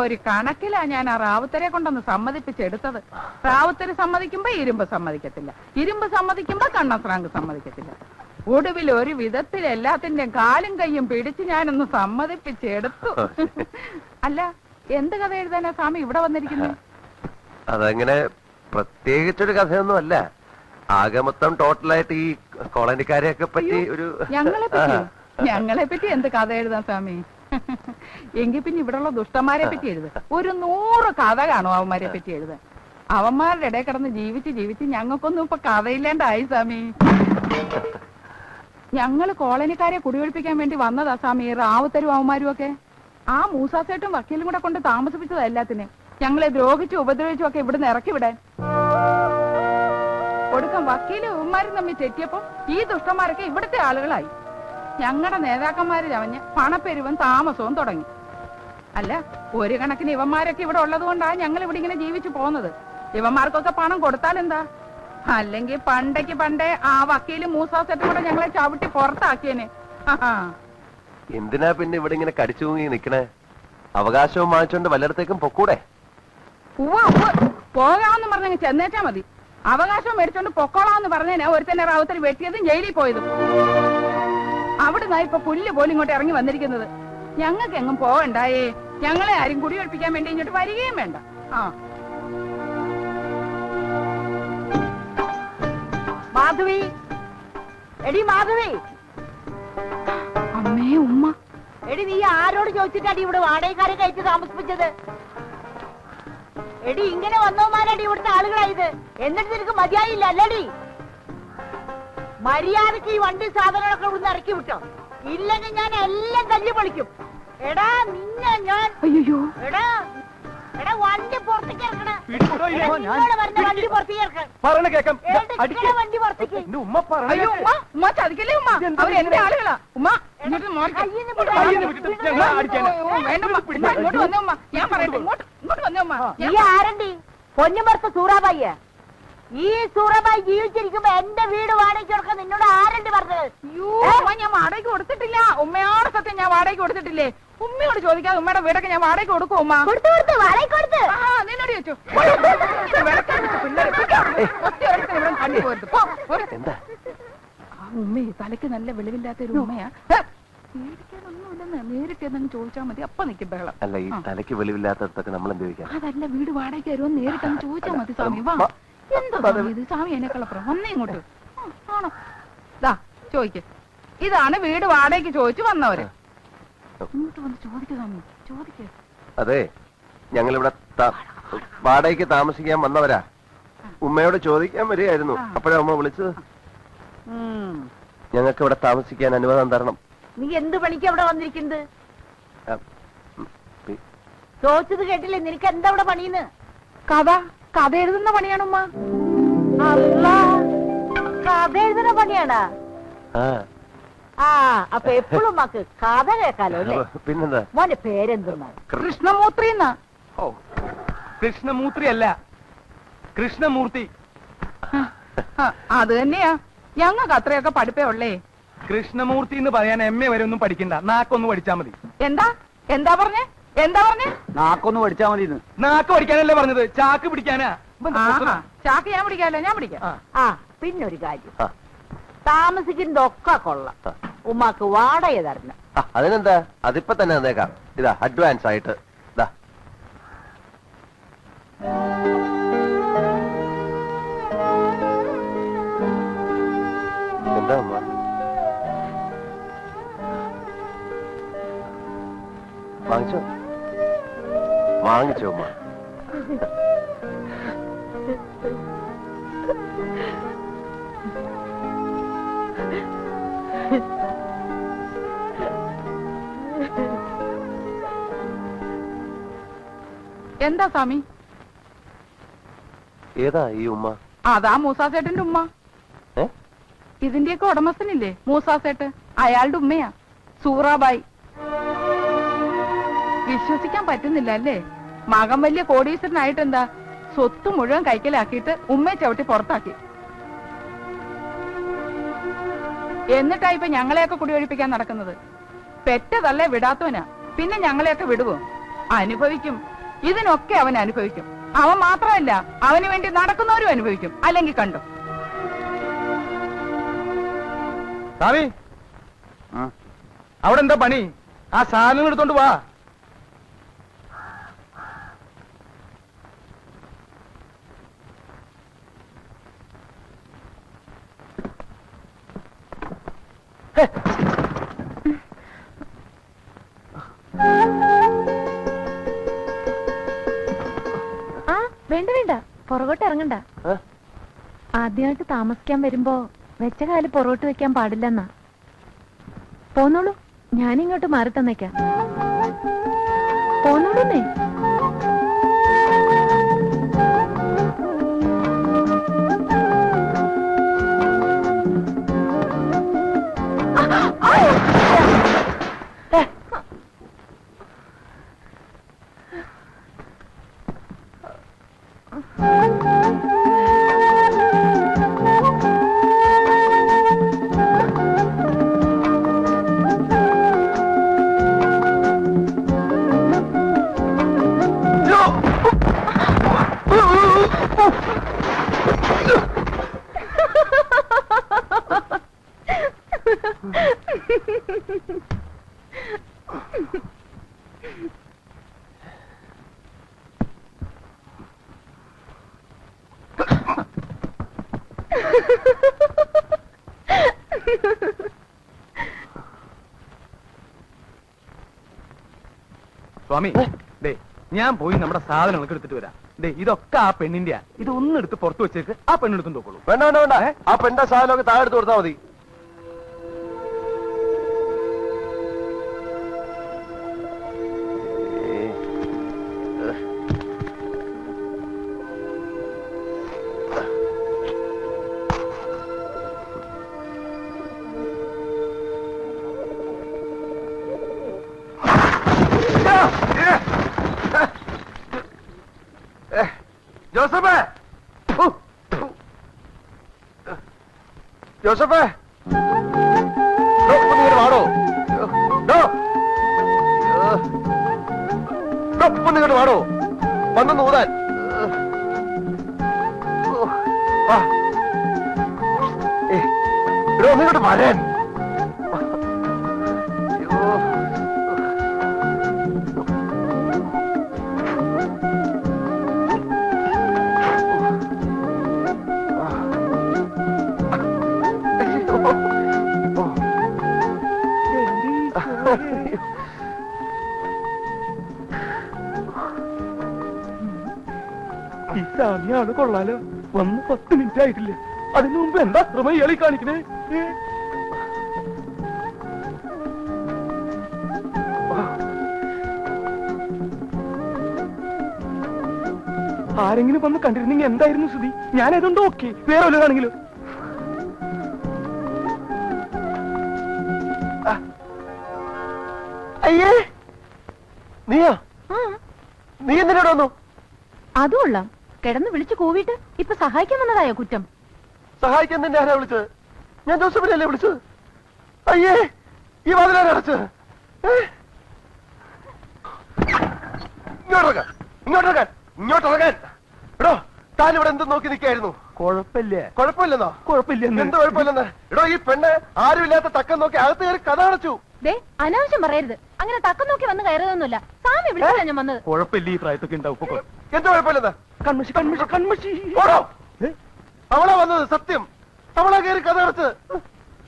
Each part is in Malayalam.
ഒരു കണക്കിലാ ഞാൻ ആ റാവുത്തരെ കൊണ്ടൊന്ന് സമ്മതിപ്പിച്ചെടുത്തത്. റാവുത്തര് സമ്മതിക്കുമ്പോ ഇരുമ്പ് സമ്മതിക്കത്തില്ല. ഇരുമ്പ് സമ്മതിക്കുമ്പോ കണ്ണസ്രാങ്ക് സമ്മതിക്കത്തില്ല. ഒടുവിൽ ഒരു വിധത്തിൽ എല്ലാത്തിന്റെയും കാലും കൈയും പിടിച്ച് ഞാനൊന്ന് സമ്മതിപ്പിച്ചെടുത്തു. അല്ല എന്ത് കഥ എഴുതാനാ സ്വാമി ഇവിടെ വന്നിരിക്കുന്നു? അതങ്ങനെ പ്രത്യേകിച്ചൊരു കഥയൊന്നും അല്ല ആകെ മൊത്തം ടോട്ടലായിട്ട് ഈ കോളനിക്കാരെയൊക്കെ പറ്റി ഒരു ഞങ്ങളെ പറ്റി? ഞങ്ങളെ പറ്റി എന്ത് കഥ എഴുതാൻ സ്വാമി? എങ്കിൽ പിന്നെ ഇവിടെയുള്ള ദുഷ്ടന്മാരെ പറ്റി എഴുത്. ഒരു നൂറ് കഥ കാണും അവന്മാരെ പറ്റി എഴുത്. അവന്മാരുടെ ഇടയിൽ കിടന്ന് ജീവിച്ച് ജീവിച്ച് ഞങ്ങൾക്കൊന്നും ഇപ്പൊ കഥയില്ലാണ്ടായി സ്വാമി. ഞങ്ങൾ കോളനിക്കാരെ കുടിയൊഴിപ്പിക്കാൻ വേണ്ടി വന്നതാ സ്വാമി. റാവുത്തരും അവന്മാരും ഒക്കെ. ആ മൂസാസേട്ടും വക്കീലും കൂടെ കൊണ്ട് താമസിപ്പിച്ചതാ എല്ലാത്തിനും ഞങ്ങളെ ദ്രോഹിച്ചും ഉപദ്രവിച്ചും ഒക്കെ ഇവിടുന്ന് ഇറക്കി വിടാൻ. ഒടുക്കം വക്കീലും ഉമ്മാരും തമ്മിൽ തെറ്റിയപ്പോ ഈ ദുഷ്ടന്മാരൊക്കെ ഇവിടുത്തെ ആളുകളായി. ഞങ്ങളുടെ നേതാക്കന്മാര് ചവഞ്ഞ് പണപ്പെരുവും താമസവും തുടങ്ങി. അല്ല ഒരു കണക്കിന് ഇവന്മാരൊക്കെ ഇവിടെ ഉള്ളത് കൊണ്ടാ ഞങ്ങൾ ഇവിടെ ഇങ്ങനെ ജീവിച്ചു പോകുന്നത്. ഇവന്മാർക്കൊക്കെ പണം കൊടുത്താൽ എന്താ? അല്ലെങ്കിൽ പണ്ടേക്ക് പണ്ടേ ആ വക്കീലും മൂസാസെറ്റും കൂടെ ഞങ്ങളെ ചവിട്ടി പുറത്താക്കിയേനെ. എന്തിനാ പിന്നെ ഇവിടെ ഇങ്ങനെ കടിച്ചു തൂങ്ങി നിക്കണേ അവകാശവും വാങ്ങിച്ചോണ്ട് വല്ലയിടത്തേക്കും പൊക്കൂടെ? പോകാമെന്ന് പറഞ്ഞങ്ങ് ചെന്നേറ്റാ മതി. അവകാശം മേടിച്ചോണ്ട് പൊക്കോളാന്ന് പറഞ്ഞേനാ ഒരുത്തന്നെ റാവത്തിൽ വെട്ടിയതും ജയിലിൽ പോയതും. അവിടുന്ന് ഇപ്പൊ പുല്ല് പോലും ഇങ്ങോട്ട് ഇറങ്ങി വന്നിരിക്കുന്നത്. ഞങ്ങൾക്ക് എങ്ങും പോവണ്ടായേ. ഞങ്ങളെ ആരും കുടിയൊഴിപ്പിക്കാൻ വേണ്ടി ഇങ്ങോട്ട് വരികയും വേണ്ട. ആ. മാധവി. എടി മാധവി. അമ്മേ ഉമ്മ. എടി നീ ആരോട് ചോദിച്ചിട്ടാടി ഇവിടെ വാടകക്കാരെ കയറ്റി താമസിപ്പിച്ചത്? എടി ഇങ്ങനെ വന്നവന്മാരടി ഇവിടുത്തെ ആളുകളായത് എന്നിട്ട് നിനക്ക് മതിയായില്ല അല്ലടി? മര്യാദയ്ക്ക് ഈ വണ്ടി സാധനങ്ങളൊക്കെ ഇവിടുന്ന് ഇറക്കി വിട്ടോ. ഇല്ലെങ്കിൽ ഞാൻ എല്ലാം തല്ലി പൊളിക്കും. എടാ നിന്നെ ഞാൻ അയ്യോ. എടാ എടാ വണ്ടി പുറത്തേക്ക് ഇറക്കണ. വണ്ടി പുറത്തേക്ക് ഇറക്കാൻ പറയണ കേക്കാം എടുക്കണ വണ്ടി പുറത്തേക്ക്. എന്റെ ഉമ്മ അയ്യോ ഉമ്മ ഉമ്മ ചതിക്കല്ലേ ഉമ്മ? അവർ എന്റെ ആളുകളാ. ഉമ്മ ഇങ്ങോട്ട് ഉമ്മ. ഉമ്മ, ഇങ്ങോട്ട് വന്നേ ഉമ്മ. ഞാൻ പറയട്ടെ ഇങ്ങോട്ട് ഇങ്ങോട്ട് വന്നേ ഉമ്മ. നീ ആരണ്ടി? പൊന്നുമർത്ത സൂറാബായിയ? ഈ സുറമായി ജീവിച്ചിരിക്കുമ്പോ എന്റെ വീട് വാടകയ്ക്ക് കൊടുക്കാൻ നിന്നോട് ആരണ്ട് പറഞ്ഞത്? അയ്യോ ഉമ്മ ഞാൻ വാടകയ്ക്ക് കൊടുത്തിട്ടില്ല. ഉമ്മയോട് സത്യം ഞാൻ വാടകയ്ക്ക് കൊടുത്തിട്ടില്ലേ? ഉമ്മയോട് ചോദിക്കാതെ ഉമ്മയുടെ വീടൊക്കെ ഞാൻ വാടകയ്ക്ക് കൊടുക്കും ഉമ്മ? കൊടുത്തു കൊടുത്തു വാടകയ്ക്ക് കൊടുത്ത്. ആ, നിന്നോട് ചോദിച്ചു. വിളക്കാൻ വെച്ച പിള്ളേരെ ഒറ്റ ഒരെണ്ണത്തിന് ഇവിടെ കണ്ടു പോരുത് പോ, പോരെ. എന്താ? ആ ഉമ്മേ തലയ്ക്ക് നല്ല വെളിവില്ലാത്ത ഒരു ഉമ്മയാ. ഹെ, പേടിക്കാനൊന്നുമില്ലെന്ന് നേരിട്ട് എന്തെങ്കിലും ചോദിച്ചാൽ മതി. അപ്പൊ നിൽക്കും ബഹളം. അല്ല ഈ തലയ്ക്ക് വെളിവില്ലാത്തടത്തൊക്കെ നമ്മൾ എന്ത് ചോദിക്കാം? അതല്ല വീട് വാടകയ്ക്ക് വരുമോ നേരിട്ട് അങ്ങ് ചോദിച്ചാൽ മതി സ്വാമി. വാ. സ്വാമി എന്നെക്കളപ്പുറം ഒന്നേ ഇങ്ങോട്ട്. ആണോ? ദാ ചോദിക്ക. ഇതാണ് വീട് വാടകയ്ക്ക് ചോദിച്ചു വന്നവര്. ഇങ്ങോട്ട് വന്ന് ചോദിക്കു സ്വാമി. ചോദിക്ക്. അതെ ഞങ്ങൾ ഇവിടെ വാടകയ്ക്ക് താമസിക്കാൻ വന്നവരാ. ഉമ്മയോട് ചോദിക്കാൻ വരികയായിരുന്നു. അപ്പോഴാ ഉമ്മ വിളിച്ചത്. ഞങ്ങൾക്ക് ഇവിടെ താമസിക്കാൻ അനുവാദം തരണം. നീ എന്ത് പണിക്ക് അവിടെ വന്നിരിക്കുന്നത്? ചോദിച്ചത് കേട്ടില്ലേ? നിനക്ക് എന്താ അവിടെ പണിന്ന് കഥ. കഥ എഴുതുന്ന പണിയാണ് ഉമ്മ. അല്ല കഥ എഴുതുന്ന പണിയാണാ. ആ. ആ അപ്പൊ എപ്പോഴും ഉമ്മക്ക് കഥ കേക്കാലോ അല്ലേ? പിന്നെന്താ? മോന്റെ പേരെന്തെന്നാ? കൃഷ്ണമൂർത്തി എന്നാ. ഓ. കൃഷ്ണമൂർത്തി അല്ല. കൃഷ്ണമൂർത്തി. ആ, അത് തന്നെയാ. ഞങ്ങൾക്ക് അത്രയൊക്കെ പഠിപ്പേ ഉള്ളേ. കൃഷ്ണമൂർത്തി എന്ന് പറയാൻ എം എ വരെ ഒന്നും പഠിക്കണ്ട. നാക്കൊന്നും പഠിച്ചാ മതി. എന്താ? എന്താ പറഞ്ഞേ? എന്താ പറഞ്ഞേ? നാക്കൊന്ന് പഠിച്ചാ മതി നാക്ക് പഠിക്കാനല്ലേ പറഞ്ഞത്? ചാക്ക് പിടിക്കാനാ. ചാക്ക് ഞാൻ പിടിക്കാല്ലോ ഞാൻ പിടിക്കാം. ആ. പിന്നൊരു കാര്യം. താമസിക്കുന്നതൊക്കെ കൊള്ളാം. ഉമ്മാക്ക് വാടക തരണം. അതിനെന്താ? അതിപ്പോ തന്നെ തന്നേക്കാം ഇതാ അഡ്വാൻസ് ആയിട്ട്. ഇതാ. എന്താ വാങ്ങിച്ചോ? വാങ്ങിച്ചോ അമ്മ എന്താ സ്വാമി? ഏതാ ഈ ഉമ്മ? അതാ മൂസാസേട്ടന്റെ ഉമ്മ. ഇതിന്റെയൊക്കെ ഉടമസ്ഥനില്ലേ മൂസാസേട്ട്? അയാളുടെ ഉമ്മയാ. സൂറാബായി. വിശ്വസിക്കാൻ പറ്റുന്നില്ല അല്ലേ? മകൻ വലിയ കോടീശ്വരനായിട്ട് എന്താ സ്വത്ത് മുഴുവൻ കൈക്കലാക്കിയിട്ട് ഉമ്മയെ ചവിട്ടി പുറത്താക്കി. എന്നിട്ടാ ഇപ്പൊ ഞങ്ങളെയൊക്കെ കുടിയൊഴിപ്പിക്കാൻ നടക്കുന്നത്? പെറ്റതല്ലേ വിടാത്തവനാ. പിന്നെ ഞങ്ങളെയൊക്കെ വിടുവോ? അനുഭവിക്കും. ഇതിനൊക്കെ അവൻ അനുഭവിക്കും. അവൻ മാത്രമല്ല അവന് വേണ്ടി നടക്കുന്നവരും അനുഭവിക്കും. അല്ലെങ്കിൽ കണ്ടു? അവിടെ എന്താ പണി? ആ സാധനം എടുത്തോണ്ട് വാ. വേണ്ട വേണ്ട. പുറകോട്ട് ഇറങ്ങണ്ട? ആദ്യമായിട്ട് താമസിക്കാൻ വരുമ്പോ വെച്ച കാൽ പുറകോട്ട് വെക്കാൻ പാടില്ലെന്നാ. പോന്നോളൂ. ഞാനിങ്ങോട്ട് മാറി തന്നേക്കാം പോന്നോളൂന്നേ. സ്വാമി ദേ ഞാൻ പോയി നമ്മുടെ സാധനങ്ങളൊക്കെ എടുത്തിട്ട് വരാം. ദേ ഇതൊക്കെ ആ പെണ്ണിന്റെയാ. ഇത് ഒന്നും എടുത്ത് പുറത്ത് വെച്ചേക്ക് ആ പെണ്ണെടുത്തും നോക്കുള്ളൂ വേണ്ട വേണ്ട വേണ്ട. ആ പെണ്ണ സാധനമൊക്കെ താഴെ എടുത്ത് കൊടുത്താൽ മതി. ജോസഫേ? വാടോ. ഡോ. അയ്യോ. ഡോ, ഒന്ന് ഇങ്ങോട്ട് വാടോ. ഇങ്ങോട്ട് വരാൻ. സ്വാമിയാണ് കൊള്ളാലോ. വന്ന് പത്ത് മിനിറ്റ് ആയിട്ടില്ല. അതിനു മുമ്പ് എന്താ ശ്രമം ഇയാളി കാണിക്കണേ? ആരെങ്കിലും വന്ന് കണ്ടിരുന്നെങ്കിൽ എന്തായിരുന്നു സ്ഥിതി? ഞാൻ ഏതുകൊണ്ട് ഓക്കെ വേറെ വല്ലതാണെങ്കിലും അയ്യേ! നീയാ? നീ എന്തിനോട് വന്നു? അതും കൊള്ളാം. കിടന്ന് വിളിച്ചു കൂവിട്ട് ഇപ്പൊ സഹായിക്കാൻ വന്നതായോ കുറ്റം? സഹായിക്കാൻ തന്നെ ആരാ വിളിച്ചത്? ഞാൻ ജോസഫിനല്ലേ വിളിച്ചത്? അയ്യേ ഈ വാതിലാരാ അടച്ചത്? ഏ? ഇങ്ങോട്ടിറങ്ങാൻ ഇങ്ങോട്ടിറങ്ങാൻ ഇങ്ങോട്ടിറങ്ങാൻ എടോ താൻ ഇവിടെ എന്ത് നോക്കി നിൽക്കായിരുന്നു കുഴപ്പമില്ല. കുഴപ്പമില്ലെന്നോ? കുഴപ്പമില്ല എന്ത് കുഴപ്പമില്ലെന്ന്? എടോ ഈ പെണ്ണ് ആരുമില്ലാത്ത തക്കം നോക്കി അകത്ത് കയറി കഥ അടച്ചു. ദേ അനാവശ്യം പറയരുത്. അങ്ങനെ തക്കം നോക്കി വന്ന് കയറുന്നില്ല സാമി വിളിച്ചാ ഞാൻ വന്നത്. കുഴപ്പമില്ല ഈ പ്രായത്തൊക്കെ ഉണ്ടാവും. എന്ത് കുഴപ്പമില്ലെന്ന്? കൺമഷി കൺമഷി കൺമഷി. ഓടോ? അവളാ വന്നത് സത്യം. അവളാ കയറി കഥ അടച്ചത്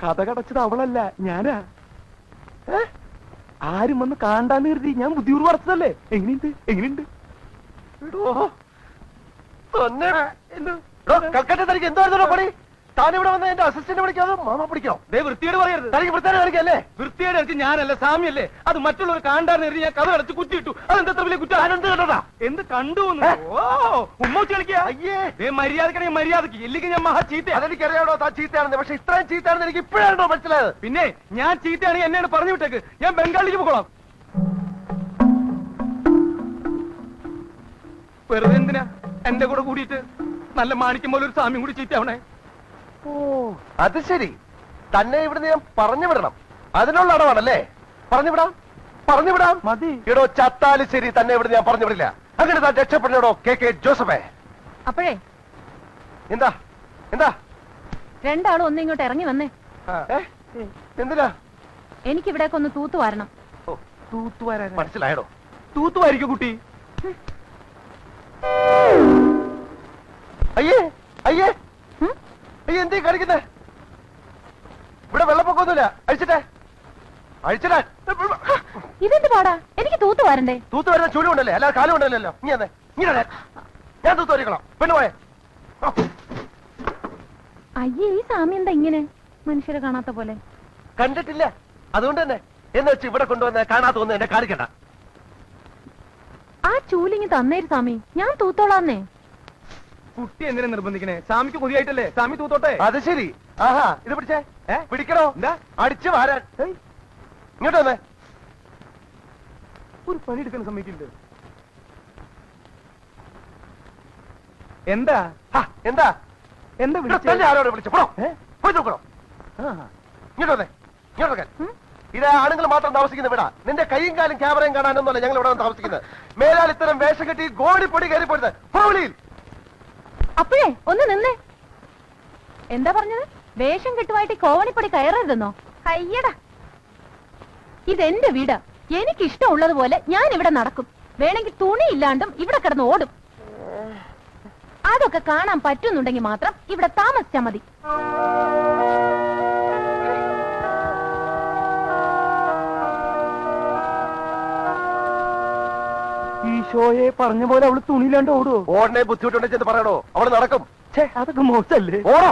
കഥ കടച്ചത് അവളല്ല ഞാനാ? ആരും വന്ന് കാണ്ടാന്ന് കരുതി ഞാൻ ബുദ്ധിമുട്ട് പറച്ചതല്ലേ എങ്ങനെയുണ്ട്? എങ്ങനെയുണ്ട്? കൽക്കട്ട തനിക്ക് എന്തായിരുന്നു പണി? താൻ ഇവിടെ വന്ന് എന്റെ അസിസ്റ്റന്റ് വിളിക്കാതെ മാമ പിടിക്കോ ദേ വൃത്തിയോട് പറയരുത്. തനിക്ക് വൃത്തിയോട് കളിക്കല്ലേ വൃത്തിയോട് അടിച്ച് ഞാനല്ല സാമ്യല്ലേ? അത് മറ്റുള്ളവർ കാണ്ടാന്ന് എറിഞ്ഞ ഞാൻ കഥ അടച്ച് കുത്തിയിട്ടു. അതെന്താ അത്ര വലിയ കുറ്റം? താനെന്ത് കണ്ടതാ? എന്ത് കണ്ടു? ഓ ഉമ്മ വെച്ച് കളിക്കാ? അയ്യേ. ദേ മര്യാദക്കണെങ്കിൽ മര്യാദയ്ക്ക് ഇല്ലെങ്കിൽ ഞാൻ മഹാ ചീത്ത. അതെനിക്കറിയാടോ താൻ ചീത്തയാണെന്ന്. പക്ഷെ ഇത്രയും ചീത്തയാണെന്ന് എനിക്ക് ഇപ്പോഴാണോ മനസ്സിലായത്. പിന്നെ ഞാൻ ചീത്തയാണെങ്കിൽ എന്നെയാണ് പറഞ്ഞു വിട്ടേക്ക്. ഞാൻ ബംഗാളിലേക്ക് പോകണം. വെറുതെ എന്തിനാ? എന്റെ കൂടെ കൂടിയിട്ട് നല്ല മാണിക്കും പോലെ ഒരു സാമ്യം കൂടി ചീത്തയാവണേ? അത് ശരി. തന്നെ ഇവിടുന്ന് ഞാൻ പറഞ്ഞു വിടണം അതിനുള്ള അടവാണല്ലേ? പറഞ്ഞു വിടാം പറഞ്ഞു വിടാം മതി. ഇടോ ചത്താലും ശരി തന്നെ ഇവിടെ ഞാൻ പറഞ്ഞു വിടില്ല അങ്ങനെ താൻ രക്ഷപ്പെടണോ കെ കെ ജോസഫേ. അപ്പോഴേ. എന്താ? എന്താ? രണ്ടാളും ഒന്ന് ഇങ്ങോട്ട് ഇറങ്ങി വന്നേ? എന്തിനാ? എനിക്ക് ഇവിടേക്ക് ഒന്ന് തൂത്തുവാരണം മനസ്സിലായോ തൂത്തുവായിരിക്കും കുട്ടി. അയ്യേ അയ്യേ? അയ്യേ എന്തേ കാണിക്കുന്നേ? ഇവിടെ വെള്ളപ്പൊക്കൊന്നുമില്ല. അഴിച്ചിട്ടെ. അഴിച്ചിടാൻ. ഇതെന്ത് പാടാ? എനിക്ക് തൂത്ത് വരണ്ടേ? തൂത്ത് വരുന്ന ചൂലും ഉണ്ടല്ലേ? അല്ലാതെ കാലം ഉണ്ടല്ലോ നീ അതെ ഞാൻ തൂത്ത് വരിക്കണം പെണ്ണു പോയെ. അയ്യേ ഈ സാമി എന്താ ഇങ്ങനെ? മനുഷ്യരെ കാണാത്ത പോലെ. കണ്ടിട്ടില്ല. അതുകൊണ്ട് തന്നെ എന്ന് വെച്ച് ഇവിടെ കൊണ്ടുവന്ന കാണാത്ത ഒന്ന് എന്നെ കാണിക്കണ്ട. ആ ചൂലിങ് തന്നേര് സ്വാമി. ഞാൻ തൂത്തോളാന്നേ കുട്ടി എന്തിനാ നിർബന്ധിക്കണേ? സ്വാമിക്ക് കൊതിയായിട്ടല്ലേ? സ്വാമി തൂത്തോട്ടെ? അത് ശരി. ആഹാ ഇത് പിടിച്ചേ. ഏ? പിടിക്കണോ? എന്താ? അടിച്ചു വാരാൻ. ഇങ്ങോട്ട് വന്നേ. ഒരു പണി എടുക്കാൻ സമ്മതിക്കില്ല? എന്താ? എന്താ? എന്താ വിളിച്ചത് ആരോട് വിളിച്ചു? പോടോ. പോയി നോക്കണോ ഇങ്ങോട്ട് വന്നേ. ഇങ്ങോട്ട് വെക്കാൻ ഇത് ആണുങ്ങൾ മാത്രം താമസിക്കുന്ന വീടാ. നിന്റെ കൈയും കാലും ക്യാമറയും കാണാനൊന്നുമല്ല ഞങ്ങൾ ഇവിടെ താമസിക്കുന്നത്. മേലാൽ ഇത്തരം വേഷം കെട്ടി ഗോടിപ്പൊടി കയറി പോരുത്. ഫോളിയിൽ അപ്പോഴേ ഒന്ന് നിന്നേ. എന്താ പറഞ്ഞത്? വേഷം കെട്ടുമായിട്ട് കോവണിപ്പടി കയറരുതെന്നോ? കയ്യടാ ഇതെന്റെ വീട്. എനിക്ക് ഇഷ്ടമുള്ളതുപോലെ ഞാൻ ഇവിടെ നടക്കും. വേണമെങ്കിൽ തുണി ഇല്ലാണ്ടും ഇവിടെ കിടന്ന് ഓടും. അതൊക്കെ കാണാൻ പറ്റുന്നുണ്ടെങ്കിൽ മാത്രം ഇവിടെ താമസിച്ചാ മതി. ഈശോയെ പറഞ്ഞ പോലെ അവൾ തുണിയില്ലാണ്ട് ഓടുവോ? ഓടനെ ബുദ്ധിമുട്ടുണ്ടെന്ന് പറയണോ? അവൾ നടക്കും. ഛേ അതൊക്കെ മോശല്ലേ? ഓടോ.